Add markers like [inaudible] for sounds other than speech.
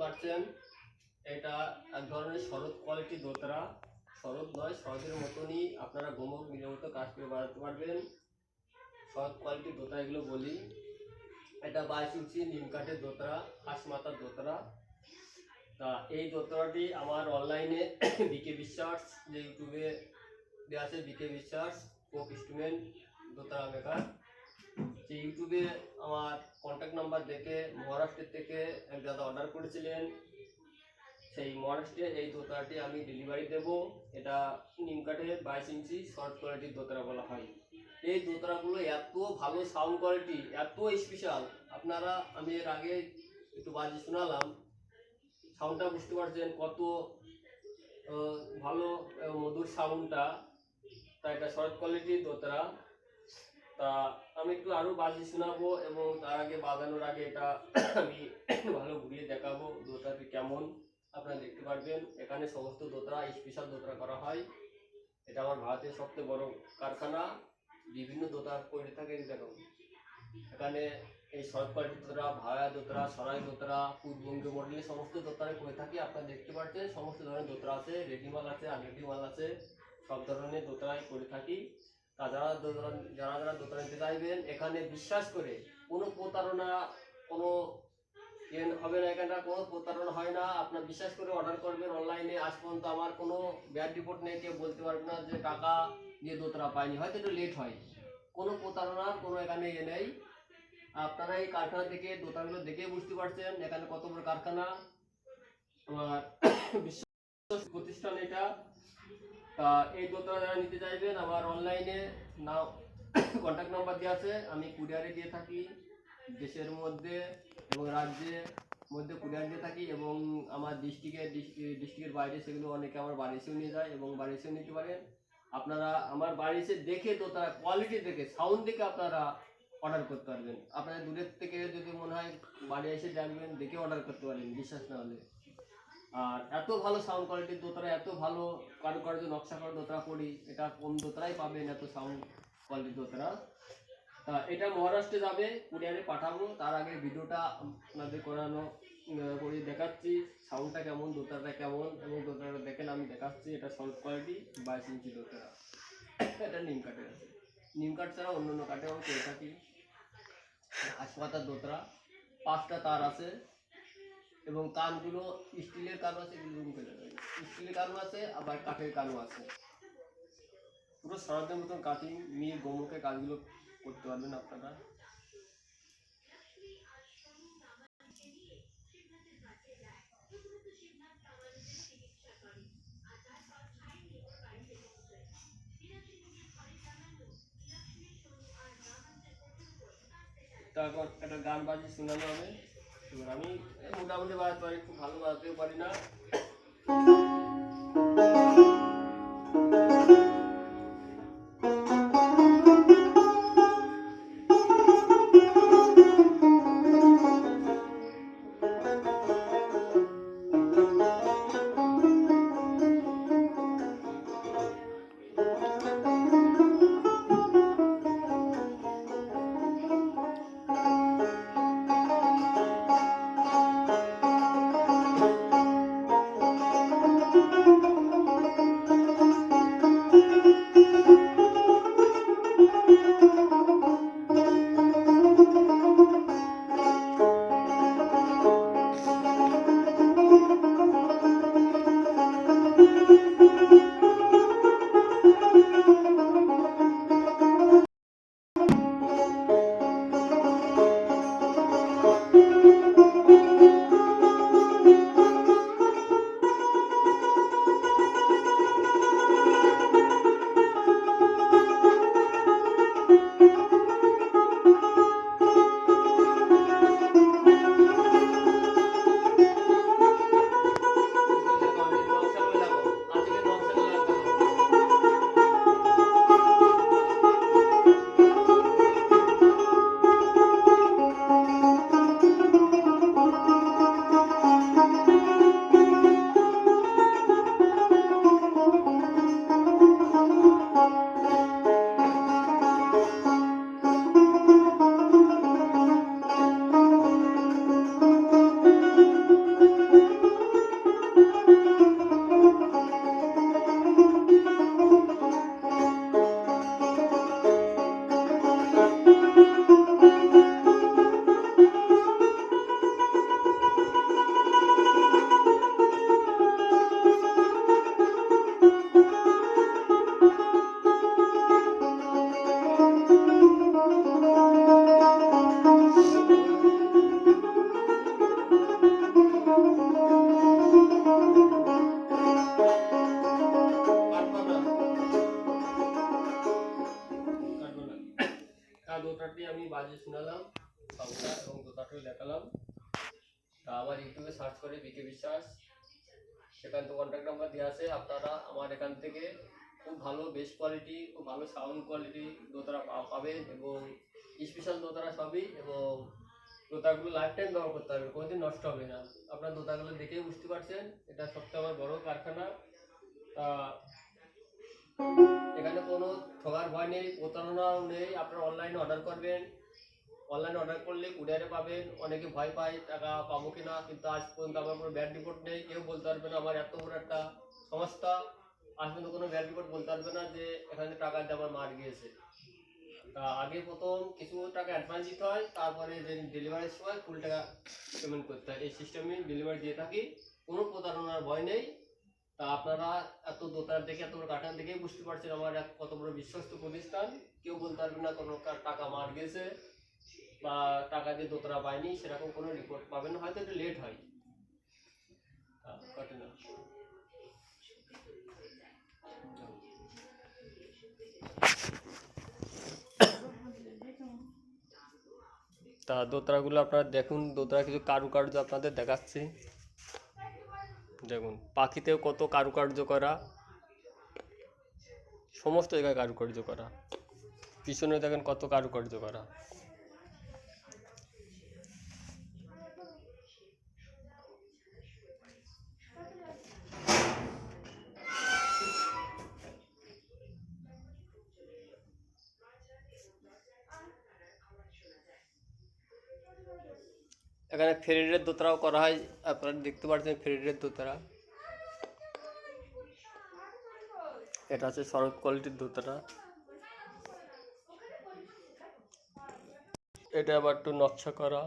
পাচ্ছেন, এটা এক ধরনের শরৎ কোয়ালিটি দোতরা। শরৎ নয়, শরতের মতনই আপনারা গোমক মিলের মতো কাজ করে বাড়াতে পারবেন। শরৎ কোয়ালিটির দোতরা এগুলো বলি। এটা বাইশ ইঞ্চি নিম কাঠের দোতরা হাঁস মাথার দোতরা। তা এই দোতরাটি আমার অনলাইনে বিকে বিশ্বাস যে ইউটিউবে দেওয়া আছে বিকে বিশ্বাস কোক স্টুডেন্ট দোতরা মেকার যে ইউটিউবে আমার কন্ট্যাক্ট নাম্বার দেখে মহারাষ্ট্রের থেকে এক দাদা অর্ডার করেছিলেন। সেই মহারাষ্ট্রে এই দোতরাটি আমি ডেলিভারি দেব। এটা নিম কাঠের বাইশ ইঞ্চি শর্ট কোয়ালিটির দোতরা বলা হয়। এই দোতরাগুলো এত ভালো সাউন্ড কোয়ালিটি এত স্পেশাল আপনারা, আমি এর আগে একটু বাজি শোনালাম। সাউন্ডটা বুঝতে পারছেন কত ভালো মধুর সাউন্ডটা তা এটা শর্ট কোয়ালিটির দোতরা তা আমি একটু আরও বাজি শোনাবো এবং তার আগে বাজানোর আগে এটা আমি ভালো ঘুরিয়ে দেখাবো দোতরাটি কেমন। আপনারা দেখতে পারবেন, এখানে সমস্ত দোতরা স্পেশাল দোতরা করা হয়। এটা আমার ভারতের সবচেয়ে বড় কারখানা। বিভিন্ন দোতরা করে থাকে দেখো এখানে এই কোয়ালিটি দোতরা, ভায়া দোতরা, সরাই দোতরা, পূর্ববঙ্গীয় মডেলের সমস্ত দোতরা করে থাকি। আপনারা দেখতে পাচ্ছেন সমস্ত ধরনের দোতরা আছে রেডি মাল আছে আনরেডি মাল আছে, সব ধরনের দোতরাই করে থাকি। তা যারা যারা যারা দোতরা নিতে চাইবেন, এখানে বিশ্বাস করে কোনো প্রতারণা, কোনো ইয়ে হবে না এখানটা, কোনো প্রতারণা হয় না। আপনার বিশ্বাস করে অর্ডার করবেন অনলাইনে আজ পর্যন্ত আমার কোনো ব্যাড রিপোর্ট নেই, কেউ বলতে পারবে না যে টাকা দিয়ে দোতরা পাইনি। হয়তো একটু লেট হয়। কোনো প্রতারণা, কোনো এখানে ইয়ে নেই। আপনারা এই কারখানা থেকে দোতরাগুলো দেখে বুঝতে পারছেন এখানে কত বড় কারখানা। আমার [coughs] প্রতিষ্ঠান এটা। তা এই দোতরা যারা নিতে চাইবেন, আমার অনলাইনে নাও কন্ট্যাক্ট নাম্বার দেওয়া আছে। আমি কুরিয়ারে দিয়ে থাকি, দেশের মধ্যে এবং রাজ্যের মধ্যে কুরিয়ার দিয়ে থাকি এবং আমার ডিস্ট্রিক্টে ডিস্ট্রিক্টের বাইরে সেগুলো অনেকে আমার বাড়ি এসেও নিয়ে যায় এবং বাড়ি এসেও নিতে পারেন। আপনারা আমার বাড়ি এসে দেখে তো তারা কোয়ালিটি দেখে সাউন্ড দেখে আপনারা অর্ডার করতে পারবেন। আপনার দূরের থেকে যদি মনে হয় বাড়ি এসে দেখবেন দেখে অর্ডার করতে পারেন বিশ্বাস না হলে। আর এত ভালো সাউন্ড কোয়ালিটির দোতরা এত ভালো কারুকার্য নকশা করা দোতরা করি, এটা কোন দোতরাই পাবেন এত সাউন্ড কোয়ালিটির দোতরা তা এটা মহারাষ্ট্রে যাবে কুরিয়ারে পাঠাবো, তার আগে ভিডিওটা আপনাদের করানো করে দেখাচ্ছি সাউন্ডটা কেমন দোতরাটা কেমন, এবং দোতরাটা দেখেন, আমি দেখাচ্ছি এটা সল্ভ কোয়ালিটি বাইশ ইঞ্চি দোতরা এটা নিম কাঠের আছে। নিম কাঠ ছাড়া অন্য অন্য কাঠে আমি করে থাকি। হাসপাতাল দোতরা পাঁচটা তার আছে। এবং কানগুলো স্টিলের কানও আছে স্টিলের কানও আছে, আবার কাঠের কানও আছে। পুরো সরাতের মতন কাটিং নিয়ে গোমুখে কাজগুলো করতে পারবেন আপনারা। তারপর একটা গান বাজি শোনানো হবে। আমি মোটামুটি বাজাতে পারি খুব ভালো বাজাতেও পারি না। আমার ইউটিউবে সার্চ করে বিকে বিশ্বাস সেখান থেকে কন্ট্যাক্ট নাম্বার দেওয়া আছে আপনারা আমার এখান থেকে। খুব ভালো বেস্ট কোয়ালিটি খুব ভালো সাউন্ড কোয়ালিটি দোতারা পাবেন এবং স্পেশাল দোতারা সবই এবং দোতাগুলো লাইফ টাইম ব্যবহার করতে হবে কোনোদিন নষ্ট হবে না। আপনার দোতাগুলো দেখেই বুঝতে পারছেন, এটা সবচেয়ে আমার বড় কারখানা। তা এখানে কোনো ঠগার ভয় নেই, প্রতারণাও নেই, আপনারা অনলাইনে অর্ডার করবেন। অনলাইনে অর্ডার করলে কুরিয়ারে পাবেন, অনেকে ভয় পায়, টাকা পাবো কিনা, কিন্তু আজ পর্যন্ত আমার কোনো ব্যাড রিপোর্ট নেই, কেউ বলতে পারবে না, আমার এত বড় একটা সংস্থা, আজ পর্যন্ত কোনো ব্যাড রিপোর্ট বলতে পারবে না যে এখানে টাকা দিয়ে আমার মার গিয়েছে। তা আগে প্রথম কিছু টাকা অ্যাডভান্স দিতে হয়, তারপরে ডেলিভারির সময় ফুল টাকা পেমেন্ট করতে হয়। এই সিস্টেমে ডেলিভারি দিয়ে থাকি, কোনো প্রতারণার ভয় নেই। তা আপনারা এত দোতার দেখে, এত বড় কাঠান দেখে বুঝতে পারছেন আমার এক কত বড় বিশ্বস্ত প্রতিষ্ঠান। কেউ বলতে পারবে না কোনো কা- টাকা মার গেছে বা টাকা দিয়ে দোতরা পায়নি, সেরকম কোনো রিপোর্ট পাবেন হয়তো একটু লেট হয়। তা দোতরাগুলো আপনারা দেখুন, দোতরা কিছু কারুকার্য আপনাদের দেখাচ্ছি। দেখুন, পাখিতেও কত কারুকার্য করা। সমস্ত জায়গায় কারুকার্য করা। পিছনে দেখেন কত কারুকার্য করা। এখানে ফেরিডের দোতরাও করা হয়, আপনারা দেখতে পাচ্ছেন ফেরিডের দোতরা। এটা হচ্ছে সরব কোয়ালিটির দোতরা। এটা আবার একটু নকশা করা।